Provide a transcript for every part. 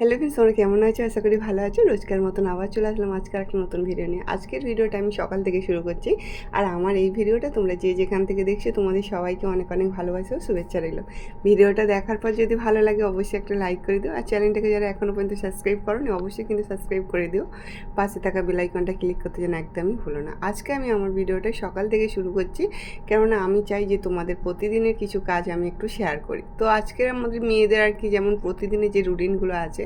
Hello friends তোমরা কেমন আছো? আশা করি ভালো আছো। রোজকার মতন আবার চলে আসলাম আজকের একটা নতুন ভিডিও নিয়ে। আজকের ভিডিওটা আমি সকাল থেকে শুরু করছি। আর আমার এই ভিডিওটা তোমরা যে যেখান থেকে দেখছ, তোমাদের সবাইকে অনেক অনেক ভালোবাসা শুভেচ্ছা রইল। ভিডিওটা দেখার পর যদি ভালো লাগে, অবশ্যই একটা লাইক করে দিও। আর চ্যানেলটাকে যারা এখনও পর্যন্ত সাবস্ক্রাইব করোনি, অবশ্যই কিন্তু সাবস্ক্রাইব করে দিও। পাশে থাকা বেলাইকনটা ক্লিক করতে যেন একদমই ভুলো না। আজকে আমি আমার ভিডিওটা সকাল থেকে শুরু করছি। কেননা আমি চাই যে তোমাদের প্রতিদিনের কিছু কাজ আমি একটু শেয়ার করি। তো আজকের আমাদের মেয়েদের আর কি যেমন প্রতিদিনের যে রুটিনগুলো আছে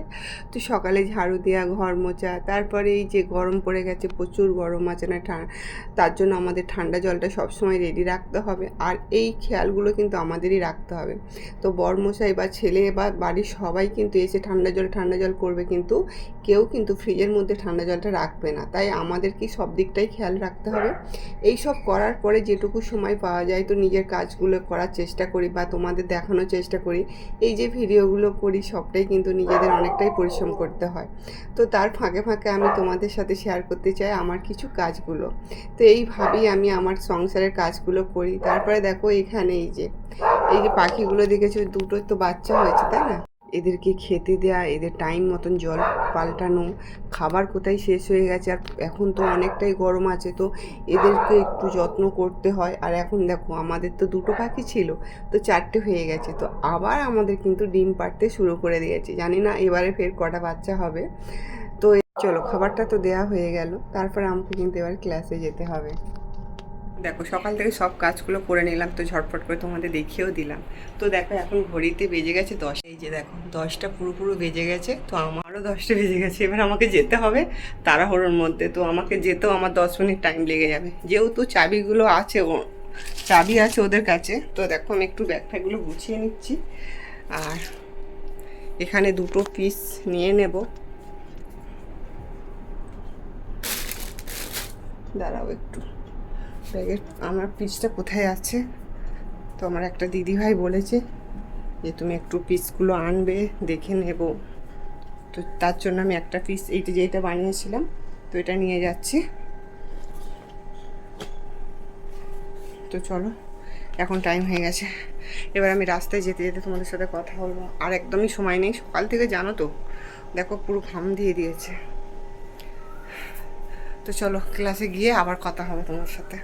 তো সকালে ঝাড়ু দেওয়া ঘর মোচা তারপরে এই যে গরম পড়ে গেছে, প্রচুর গরম আছে না তার জন্য আমাদের ঠান্ডা জলটা সবসময় রেডি রাখতে হবে। আর এই খেয়ালগুলো কিন্তু আমাদেরই রাখতে হবে। তো বরমশাই বা ছেলে বা বাড়ির সবাই কিন্তু এসে ঠান্ডা জল ঠান্ডা জল করবে কিন্তু কেউ কিন্তু ফ্রিজের মধ্যে ঠান্ডা জলটা রাখবে না। তাই আমাদের কি সব দিকটাই খেয়াল রাখতে হবে। এই সব করার পরে যেটুকু সময় পাওয়া যায় তো নিজের কাজগুলো করার চেষ্টা করি বা তোমাদের দেখানোর চেষ্টা করি। এই যে ভিডিওগুলো করি সবটাই কিন্তু নিজেদের অনেকটাই পরিশ্রম করতে হয়। তো তার ফাঁকে ফাঁকে আমি তোমাদের সাথে শেয়ার করতে চাই আমার কিছু কাজগুলো। তো এইভাবেই আমি আমার সংসারের কাজগুলো করি। তারপরে দেখো এখানে এই যে এই যে পাখিগুলো দেখেছ, দুটো তো বাচ্চা হয়েছে, তাই না? এদেরকে খেতে দেয়া, এদের টাইম মতন জল পাল্টানো, খাবার কোথায় শেষ হয়ে গেছে? আর এখন তো অনেকটাই গরম আছে, তো এদেরকে একটু যত্ন করতে হয়। আর এখন দেখো, আমাদের তো দুটো পাখি ছিল, তো চারটে হয়ে গেছে। তো আবার আমাদের কিন্তু ডিম পাড়তে শুরু করে দিয়েছে। জানি না এবারে ফের কটা বাচ্চা হবে। তো চলো, খাবারটা তো দেয়া হয়ে গেল। তারপর আমাকে কিন্তু এবার ক্লাসে যেতে হবে। দেখো, সকাল থেকে সব কাজগুলো করে নিলাম, তো ঝটফট করে তোমাদের দেখিয়েও দিলাম। তো দেখো, এখন ঘড়িতে বেজে গেছে দশ। এই যে দেখো, দশটা পুরো পুরো বেজে গেছে, তো আমারও দশটা বেজে গেছে। এবার আমাকে যেতে হবে তাড়াহুড়োর মধ্যে, তো আমাকে যেতেও আমার দশ মিনিট টাইম লেগে যাবে। যেহেতু চাবিগুলো আছে, ও, চাবি আছে ওদের কাছে, তো দেখো, আমি একটু ব্যাগ ফ্যাগগুলো গুছিয়ে নিচ্ছি। আর এখানে দুটো পিস নিয়ে নেব। দাঁড়াও একটু। ব্যাগের আমার পিসটা কোথায় আছে? তো আমার একটা দিদিভাই বলেছে যে, তুমি একটু পিসগুলো আনবে, দেখে নেব। তো তার জন্য আমি একটা পিস এইটা যেটা বানিয়েছিলাম, তো এটা নিয়ে যাচ্ছি। তো চলো, এখন টাইম হয়ে গেছে। এবার আমি রাস্তায় যেতে যেতে তোমাদের সাথে কথা বলব। আর একদমই সময় নেই, সকাল থেকে জানো তো, দেখো পুরো ঘাম দিয়ে দিয়েছে। তো চলো ক্লাসে গিয়ে আবার কথা হবে তোমার সাথে।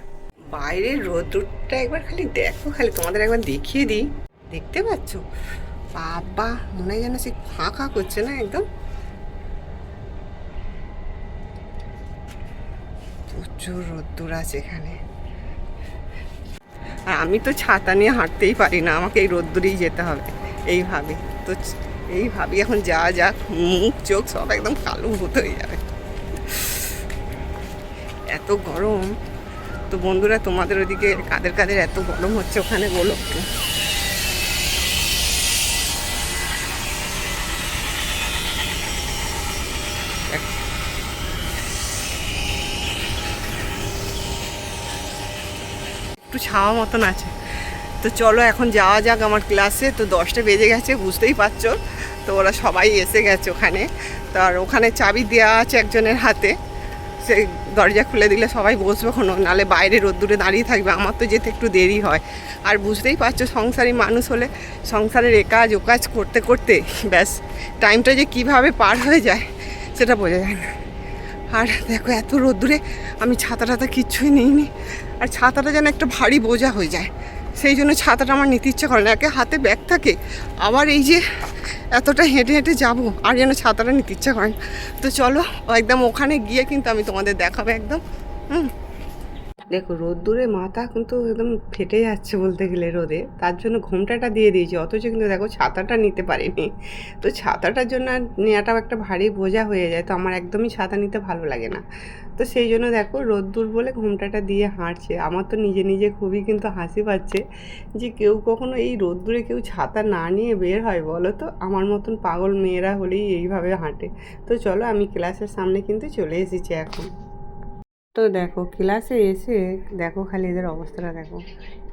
বাইরের রোদ্রটা একবার খালি দেখো, খালি তোমাদের একবার দেখিয়ে দিই। দেখতে পাচ্ছ? বাবা, মনে হয় যেন সে ফাঁকা করছে না একদম? প্রচুর রোদ্দুর আছে এখানে। আর আমি তো ছাতা নিয়ে হাঁটতেই পারি না, আমাকে এই রোদ্দুরেই যেতে হবে, এইভাবে। তো এইভাবে এখন যা যাক মুখ, চোখ সব একদম কালো ভূত হয়ে যাবে। এত গরম। তো বন্ধুরা, তোমাদের ওদিকে কাদের কাদের এত গরম হচ্ছে ওখানে বলো? একটু ছাওয়া মতন আছে। তো চলো এখন যাওয়া যাক আমার ক্লাসে। তো দশটা বেজে গেছে, বুঝতেই পারছ। তো ওরা সবাই এসে গেছে ওখানে। তো আর ওখানে চাবি দেওয়া আছে একজনের হাতে। সে দরজা খুলে দিলে সবাই বসবে কোনো, নালে বাইরে রোদ্দুরে দাঁড়িয়ে থাকবে, আমার তো যেতে একটু দেরি হয়। আর বুঝতেই পারছ সংসারী মানুষ হলে সংসারের এ কাজ ও কাজ করতে করতে, ব্যাস টাইমটা যে কীভাবে পার হয়ে যায়, সেটা বোঝা যায় না। আর দেখো এত রোদ্দুরে আমি ছাতা টাতা কিচ্ছুই নিইনি, আর ছাতাটা যেন একটা ভারী বোঝা হয়ে যায়। সেই জন্য ছাতাটা আমার নিতে ইচ্ছে করে না। একে হাতে ব্যাগ থাকে। আবার এই যে এতটা হেঁটে হেঁটে যাব, আর যেন ছাতাটা নিতে ইচ্ছে করে না। তো চলো, একদম ওখানে গিয়ে কিন্তু আমি তোমাদের দেখাবো একদম। হুম। দেখো, রোদ্দুরে মাথা কিন্তু একদম ফেটে যাচ্ছে বলতে গেলে রোদে। তার জন্য ঘোমটাটা দিয়ে দিয়েছি, অথচ কিন্তু দেখো ছাতাটা নিতে পারিনি। তো ছাতাটার জন্য নেওয়াটাও একটা ভারী বোঝা হয়ে যায়, তো আমার একদমই ছাতা নিতে ভালো লাগে না। তো সেই জন্য দেখো, রোদ্দুর বলে ঘোমটাটা দিয়ে হাঁটছে। আমার তো নিজে নিজে খুবই কিন্তু হাসি পাচ্ছে যে কেউ কখনো এই রোদ্দুরে কেউ ছাতা না নিয়ে বের হয়, বলো তো? আমার মতন পাগল মেয়েরা হলেই এইভাবে হাঁটে। তো চলো, আমি ক্লাসের সামনে কিন্তু চলে এসেছি এখন। তো দেখো ক্লাসে এসে দেখো খালি এদের অবস্থাটা দেখো।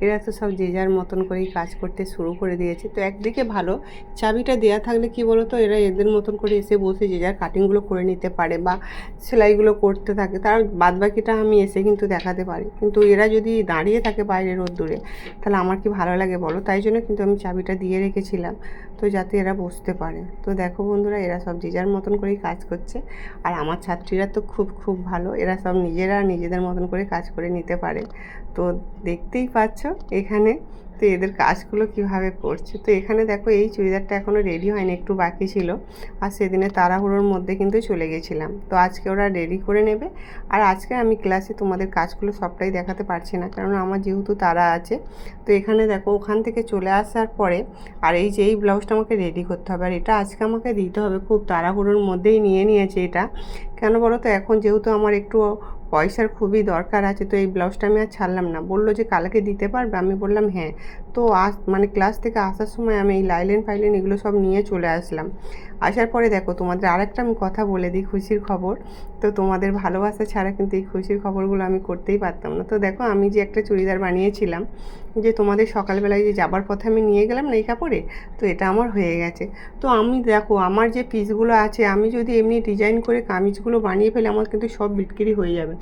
এরা তো সব যে যার মতন করেই কাজ করতে শুরু করে দিয়েছে। তো একদিকে ভালো, চাবিটা দেয়া থাকলে কি বলো তো এরা এদের মতন করে এসে বসে যে যার কাটিংগুলো করে নিতে পারে বা সেলাইগুলো করতে থাকে, তার বাদবাকিটা আমি এসে কিন্তু দেখাতে পারি। কিন্তু এরা যদি দাঁড়িয়ে থাকে বাইরে রোদ্দুরে, তাহলে আমার কি ভালো লাগে বলো? তাই জন্য কিন্তু আমি চাবিটা দিয়ে রেখেছিলাম, তো যাতে এরা বসতে পারে। তো দেখো বন্ধুরা, এরা সব যে যার মতন করেই কাজ করছে। আর আমার ছাত্রীরা তো খুব খুব ভালো। এরা সব নিজেরা নিজেদের মতন করে কাজ করে নিতে পারে। তো দেখতেই পাচ্ছ এখানে। তো এদের কাজগুলো কীভাবে করছে? তো এখানে দেখো এই চুড়িদারটা এখনও রেডি হয়নি, একটু বাকি ছিল। আর সেদিনে তাড়াহুড়োর মধ্যে কিন্তু চলে গেছিলাম। তো আজকে ওরা রেডি করে নেবে। আর আজকে আমি ক্লাসে তোমাদের কাজগুলো সবটাই দেখাতে পারছি না, কারণ আমার যেহেতু তারা আছে। তো এখানে দেখো ওখান থেকে চলে আসার পরে আর এই যে এই ব্লাউজটা আমাকে রেডি করতে হবে। আর এটা আজকে আমাকে দিতে হবে। খুব তাড়াহুড়োর মধ্যেই নিয়ে নিয়েছে এটা। কেন বলো তো? এখন যেহেতু আমার একটু পয়সার খুবই দরকার আছে, তো এই ব্লাউজটা আমি আর ছাড়লাম না। বলল যে কালকে দিতে পারবে? আমি বললাম হ্যাঁ। তো আস মানে ক্লাস থেকে আসার সময় আমি এই লাইলেন ফাইলেন এগুলো সব নিয়ে চলে আসলাম। আসার পরে দেখো, তোমাদের আরেকটা আমি কথা বলে দিই খুশির খবর। তো তোমাদের ভালোবাসা ছাড়া কিন্তু এই খুশির খবরগুলো আমি করতেই পারতাম না। তো দেখো, আমি যে একটা চুড়িদার বানিয়েছিলাম, যে তোমাদের সকালবেলায় যে যাবার পথে আমি নিয়ে গেলাম না এই কাপড়ে, তো এটা আমার হয়ে গেছে। তো আমি দেখো, আমার যে পিসগুলো আছে, আমি যদি এমনি ডিজাইন করে কামিজগুলো বানিয়ে ফেলে, আমার কিন্তু সব বিক্রি হয়ে যাবে।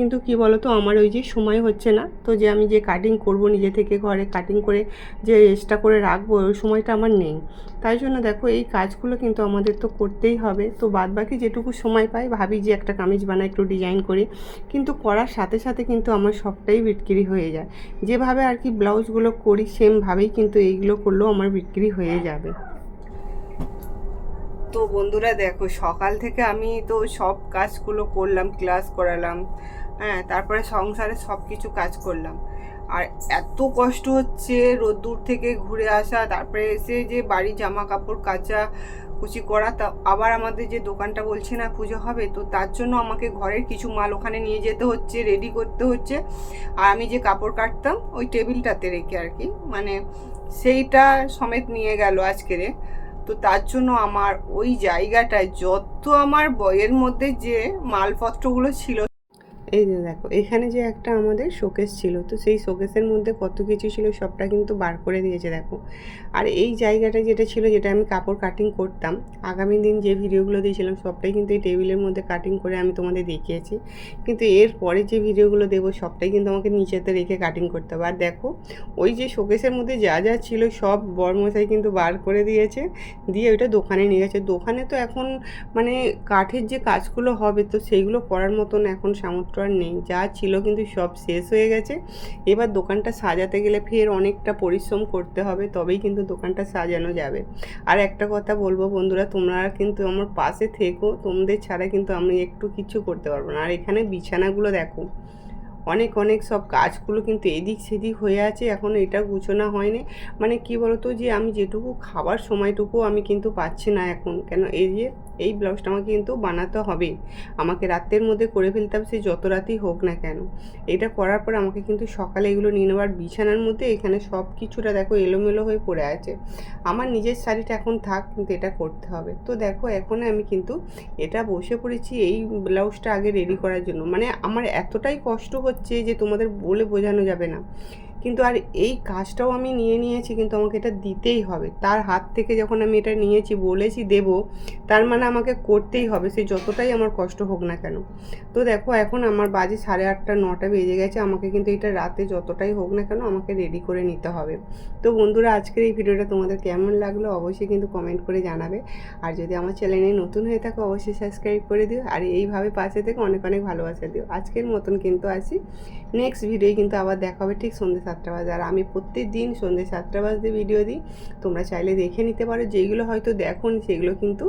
কিন্তু কি বলো তো আমার ওই যে সময় হচ্ছে না। তো যে আমি যে কাটিং করব নিজে থেকে ঘরে কাটিং করে যে এক্সট্রা করে রাখব, ওই সময়টা আমার নেই। তাই জন্য দেখো, এই কাজগুলো কিন্তু আমাদের তো করতেই হবে। তো বাদ বাকি যেটুকু সময় পাই, ভাবি যে একটা কামিজ বানাই, একটু ডিজাইন করি। কিন্তু করার সাথে সাথে কিন্তু আমার সবটাই বিক্রি হয়ে যায়। যেভাবে আর কি ব্লাউজগুলো করি সেমভাবেই কিন্তু এইগুলো করলেও আমার বিক্রি হয়ে যাবে। তো বন্ধুরা দেখো, সকাল থেকে আমি তো সব কাজগুলো করলাম ক্লাস করালাম। হ্যাঁ তারপরে সংসারে সব কিছু কাজ করলাম। আর এত কষ্ট হচ্ছে রোদ্দুর থেকে ঘুরে আসা, তারপরে এসে যে বাড়ি জামা কাপড় কাচা, কুচি করা, তা আবার আমাদের যে দোকানটা বলছে না পুজো হবে, তো তার জন্য আমাকে ঘরের কিছু মাল ওখানে নিয়ে যেতে হচ্ছে রেডি করতে হচ্ছে। আর আমি যে কাপড় কাটতাম, ওই টেবিলটাতে রেখে আর কি মানে সেইটা সমেত নিয়ে গেল আজকেরে। তো তার জন্য আমার ওই জায়গাটায় যত আমার বইয়ের মধ্যে যে মালপত্রগুলো ছিল এই যে দেখো, এখানে যে একটা আমাদের শোকেস ছিল, তো সেই শোকেসের মধ্যে কত কিছু ছিল সবটা কিন্তু বার করে দিয়েছে দেখো। আর এই জায়গাটা যেটা ছিল, যেটা আমি কাপড় কাটিং করতাম, আগামী দিন যে ভিডিওগুলো দিয়েছিলাম, সবটাই কিন্তু এই টেবিলের মধ্যে কাটিং করে আমি তোমাদের দেখিয়েছি। কিন্তু এর পরে যে ভিডিওগুলো দেবো, সবটাই কিন্তু আমাকে নিচেতে রেখে কাটিং করতে হবে। আর দেখো, ওই যে শোকেসের মধ্যে যা যা ছিল, সব বরমশাই কিন্তু বার করে দিয়েছে, দিয়ে ওইটা দোকানে নিয়ে গেছে। দোকানে তো এখন মানে কাঠের যে কাজগুলো হবে, তো সেইগুলো করার মতন এখন সামর্থ্য আর নেই, যা ছিল কিন্তু সব শেষ হয়ে গেছে। এবার দোকানটা সাজাতে গেলে ফের অনেকটা পরিশ্রম করতে হবে, তবেই কিন্তু দোকানটা সাজানো যাবে। আর একটা কথা বলব বন্ধুরা, তোমরা কিন্তু আমার পাশে থেকো, তোমাদের ছাড়া কিন্তু আমি একটু কিছু করতে পারব না। আর এখানে বিছানাগুলো দেখো, অনেক অনেক সব কাজগুলো কিন্তু এদিক সেদিক হয়ে আছে, এখন এটা গুছোনা হয়নি। মানে কি বলতো যে, আমি যেটুকু খাবার সময়টুকু আমি কিন্তু পাচ্ছি না এখন। কেন? এই যে এই ব্লাউজটা আমাকে কিন্তু বানাতে হবে। আমাকে রাতের মধ্যে করে ফেলতে হবে, সে যত রাতেই হোক না কেন। এটা করার পর আমাকে কিন্তু সকালে এগুলো নিয়ে নেওয়ার বিছানার মধ্যে এখানে সব কিছুটা দেখো এলোমেলো হয়ে পড়ে আছে। আমার নিজের শাড়িটা এখন থাক, কিন্তু এটা করতে হবে। তো দেখো এখন আমি কিন্তু এটা বসে পড়েছি এই ব্লাউজটা আগে রেডি করার জন্য। মানে আমার এতটাই কষ্ট হচ্ছে যে তোমাদের বলে বোঝানো যাবে না। কিন্তু আর এই কাজটাও আমি নিয়ে নিয়েছি, কিন্তু আমাকে এটা দিতেই হবে। তার হাত থেকে যখন আমি এটা নিয়েছি, বলেছি দেব, তার মানে আমাকে করতেই হবে, সে যতটাই আমার কষ্ট হোক না কেন। তো দেখো, এখন আমার বাজে সাড়ে আটটা, নটা বেজে গেছে, আমাকে কিন্তু এটা রাতে যতটাই হোক না কেন আমাকে রেডি করে নিতে হবে। তো বন্ধুরা, আজকের এই ভিডিওটা তোমাদের কেমন লাগল অবশ্যই কিন্তু কমেন্ট করে জানাবে। আর যদি আমার চ্যানেলে নতুন হয়ে থাকো, অবশ্যই সাবস্ক্রাইব করে দিও। আর এইভাবে পাশে থেকে অনেক অনেক ভালোবাসা দিও। আজকের মতন কিন্তু আসি। নেক্সট ভিডিও কিন্তু আবার দেখা হবে, ঠিক সন্ধ্যে সাতটা বাজে। আর আমি প্রত্যেক দিন সন্ধ্যে সাতটা বাজতে ভিডিও দিই। তোমরা চাইলে দেখে নিতে পারো। যেগুলো হয়তো দেখো সেগুলো কিন্তু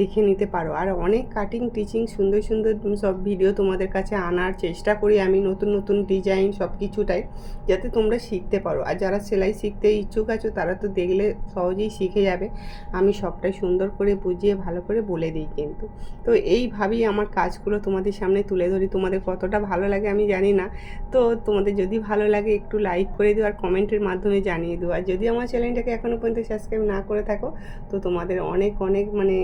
দেখে নিতে পারো। আর অনেক কাটিং টিচিং সুন্দর সুন্দর সব ভিডিও তোমাদের কাছে আনার চেষ্টা করি আমি নতুন নতুন ডিজাইন সব কিছুটাই যাতে তোমরা শিখতে পারো। আর যারা সেলাই শিখতে ইচ্ছুক আছো, তারা তো দেখলে সহজেই শিখে যাবে। আমি সবটাই সুন্দর করে বুঝিয়ে ভালো করে বলে দিই কিন্তু। তো এইভাবেই আমার কাজগুলো তোমাদের সামনে তুলে ধরি। তোমাদের কতটা ভালো লাগে আমি জানি না। তো তোমাদের যদি ভালো লাগে একটু লাইক করে দিও আর কমেন্টের মাধ্যমে জানিয়ে দিও। আর যদি আমার চ্যানেলটাকে এখনও পর্যন্ত সাবস্ক্রাইব না করে থাকো, তো তোমাদের অনেক অনেক মানে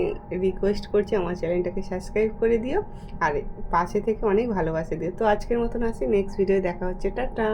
রিকোয়েস্ট করছি আমার চ্যানেলটাকে সাবস্ক্রাইব করে দিও আর পাশে থেকে অনেক ভালোবাসে দিও। তো আজকের মতন আসি নেক্সট ভিডিও দেখা হচ্ছে। টাটা!